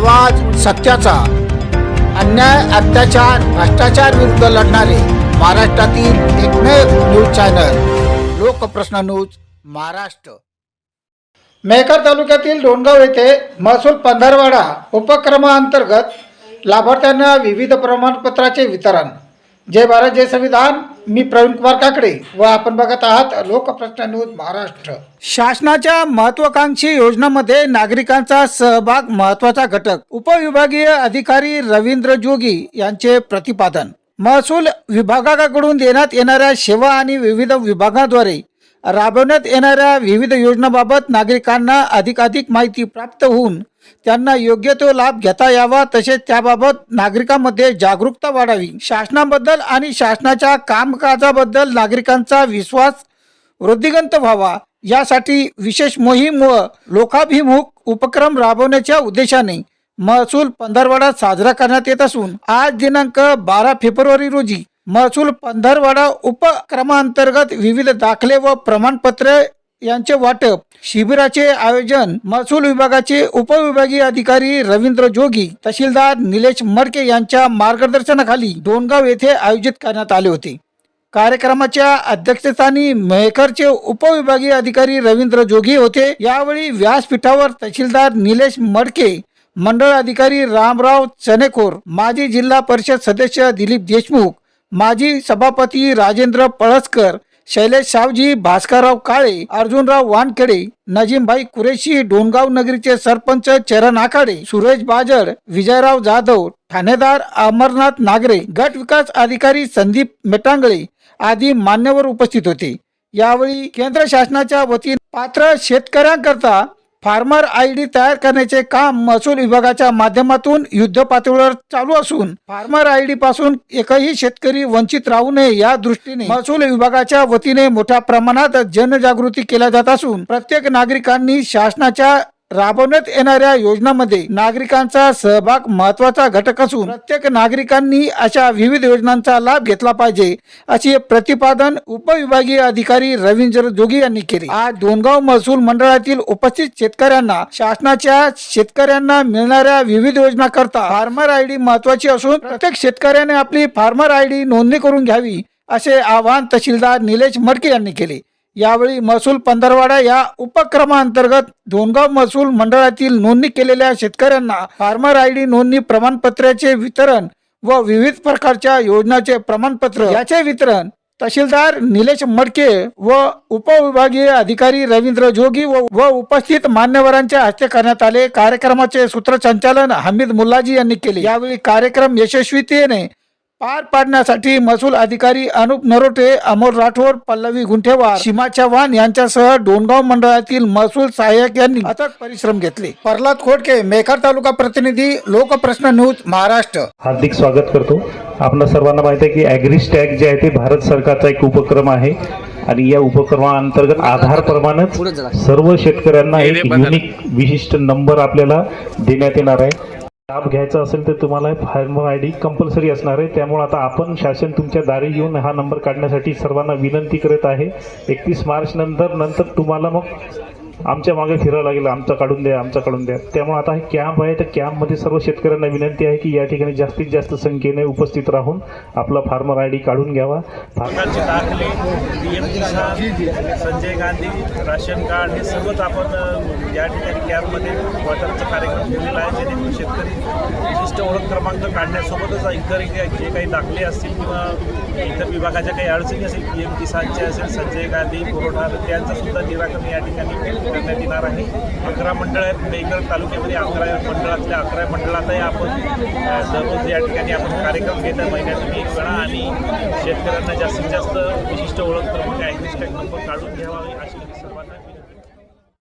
आवाज सत्याचा. अन्याय अत्याचार भ्रष्टाचार विरुद्ध लढणारे महाराष्ट्रातील एकमेव news channel Lokprashna news Maharashtra. Mehkar तालुक्यातील डोणगाव येथे महसूल पंधरवाडा उपक्रमाअंतर्गत लाभार्थ्यांना विविध प्रमाणपत्राचे वितरण. जय भारत जय संविधान. मी प्रवीण कुमार काकडे व आपण बघत आहात लोकप्रश्न न्यूज महाराष्ट्र. शासनाच्या महत्वाकांक्षी योजनामध्ये नागरिकांचा सहभाग महत्त्वाचा घटक. उपविभागीय अधिकारी रवींद्र जोगी यांचे प्रतिपादन. महसूल विभागाकडून देण्यात येणाऱ्या सेवा आणि विविध विभागाद्वारे राबवण्यात येणाऱ्या विविध योजनांबाबत नागरिकांना अधिकाधिक माहिती प्राप्त होऊन त्यांना योग्य तो लाभ घेता यावा तसेच त्याबाबत नागरिकांमध्ये जागरूकता वाढावी. शासनाबद्दल आणि शासनाच्या कामकाजाबद्दल नागरिकांचा विश्वास वृद्धिगंत व्हावा. यासाठी विशेष मोहीम व लोकाभिमुख उपक्रम राबवण्याच्या उद्देशाने महसूल पंधरवाडा साजरा करण्यात येत असून आज दिनांक बारा फेब्रुवारी रोजी महसूल पंधरवाडा उपक्रमांतर्गत विविध दाखले व प्रमाणपत्रे यांचे वाटप. शिबिराचे आयोजन महसूल विभागाचे उपविभागीय अधिकारी रवींद्र जोगी तहसीलदार निलेश मडके यांच्या मार्गदर्शनाखाली दोनगाव येथे आयोजित करण्यात आले होते. कार्यक्रमाच्या अध्यक्षस्थानी मेहकरचे उपविभागीय अधिकारी रवींद्र जोगी होते. यावेळी व्यासपीठावर तहसीलदार निलेश मडके मंडळ अधिकारी रामराव चनेकोर माजी जिल्हा परिषद सदस्य दिलीप देशमुख माजी सभापती राजेंद्र पळसकर शैलेश सावजी भास्करराव काळे अर्जुनराव वानखेडे नजीमभाई कुरेशी डोणगाव नगरीचे सरपंच चरण आखाडे सुरेश बाजड विजयराव जाधव ठाणेदार अमरनाथ नागरे गट विकास अधिकारी संदीप मेटांगळे आदी मान्यवर उपस्थित होते. यावेळी केंद्र शासनाच्या वतीने पात्र शेतकऱ्यांकरता फार्मर आय डी तयार करण्याचे काम महसूल विभागाच्या माध्यमातून युद्ध पातळीवर चालू असून फार्मर आय डी पासून एकही शेतकरी वंचित राहू नये या दृष्टीने महसूल विभागाच्या वतीने मोठ्या प्रमाणात जनजागृती केल्या जात असून प्रत्येक नागरिकांनी शासनाच्या राबवण्यात येणाऱ्या योजनांमध्ये नागरिकांचा सहभाग महत्त्वाचा घटक असून प्रत्येक नागरिकांनी अशा विविध योजनांचा लाभ घेतला पाहिजे असे प्रतिपादन उपविभागीय अधिकारी रवींद्र जोगी यांनी केले. आज दोनगाव महसूल मंडळातील उपस्थित शेतकऱ्यांना शासनाच्या शेतकऱ्यांना मिळणाऱ्या विविध योजना करता फार्मर आय डी महत्वाची असून प्रत्येक शेतकऱ्याने आपली फार्मर आय डी नोंदणी करून घ्यावी असे आवाहन तहसीलदार निलेश मडके यांनी केले. यावेळी महसूल पंधरवाडा या उपक्रमाअंतर्गत धोनगाव महसूल मंडळातील नोंदणी केलेल्या शेतकऱ्यांना फार्मर आय डी नोंदणी प्रमाणपत्राचे वितरण व विविध प्रकारच्या योजनाचे प्रमाणपत्र याचे वितरण तहसीलदार निलेश मडके व उपविभागीय अधिकारी रवींद्र जोगी व व उपस्थित मान्यवरांच्या हस्ते करण्यात आले. कार्यक्रमाचे सूत्रसंचालन हमीद मुल्लाजी यांनी केले. यावेळी कार्यक्रम यशस्वीतेने पार पाडण्यासाठी महसूल अधिकारी अनुप नरोटे अमोल राठोड पल्लवी गुंठेवार सीमा चव्हाण यांच्यासह डोणगाव मंडळातील महसूल सहाय्यक यांनी अथक परिश्रम घेतले. प्रल्हाद खोडके मेकर तालुका प्रतिनिधी लोकप्रश्न न्यूज महाराष्ट्र. हार्दिक स्वागत करतो. आपल्या सर्वांना माहिती आहे की ॲग्रिस्टॅग जे आहे ते भारत सरकारचा एक उपक्रम आहे आणि या उपक्रमाअंतर्गत आधारप्रमाणेच सर्व शेतकऱ्यांना एक युनिक विशिष्ट नंबर आपल्याला देण्यात येणार आहे. लाभ घ्यायचा असेल तर तुम्हाला फार्मर आय डी कंपल्सरी असणार आहे. त्यामुळे आता आपण शासन तुमच्या दारी येऊन हा नंबर काढण्यासाठी सर्वांना विनंती करत आहे. एकतीस मार्च नंतर नंतर तुम्हाला मग आमच्या मागे फिरावं लागेल आमचा काढून द्या आमचा काढून द्या. त्यामुळे आता हे कॅम्प आहे त्या कॅम्पमध्ये सर्व शेतकऱ्यांना विनंती आहे की या ठिकाणी जास्तीत जास्त संख्येने उपस्थित राहून आपला फार्मर आय डी काढून घ्यावा. सरकारचे दाखले M Sanjay Gandhi ration card हे सर्वच आपण या ठिकाणी कॅम्पमध्ये वाटपचा कार्यक्रम ठेवलेला आहे जेणेकरून शेतकरी विशिष्ट ओळख क्रमांक काढण्यासोबतच इतर जे काही दाखले असतील किंवा इतर विभागाच्या काही अडचणी असेल पी एम किसानचे असेल संजय गांधी पुरवठा त्यांचं सुद्धा निराकरण या ठिकाणी करण्यात येणार आहे. अकरा मंडळ आहेत. मेघर तालुक्यामध्ये अकरा मंडळातल्या अकरा मंडळातही आपण दररोज या ठिकाणी आपण कार्यक्रम घेत आहे. महिन्यातून एक वेळा आणि शेतकऱ्यांना जास्तीत जास्त विशिष्ट ओळख क्रमांक ॲग्रिस्टॅग नंबर काढून घ्यावा अशी सर्व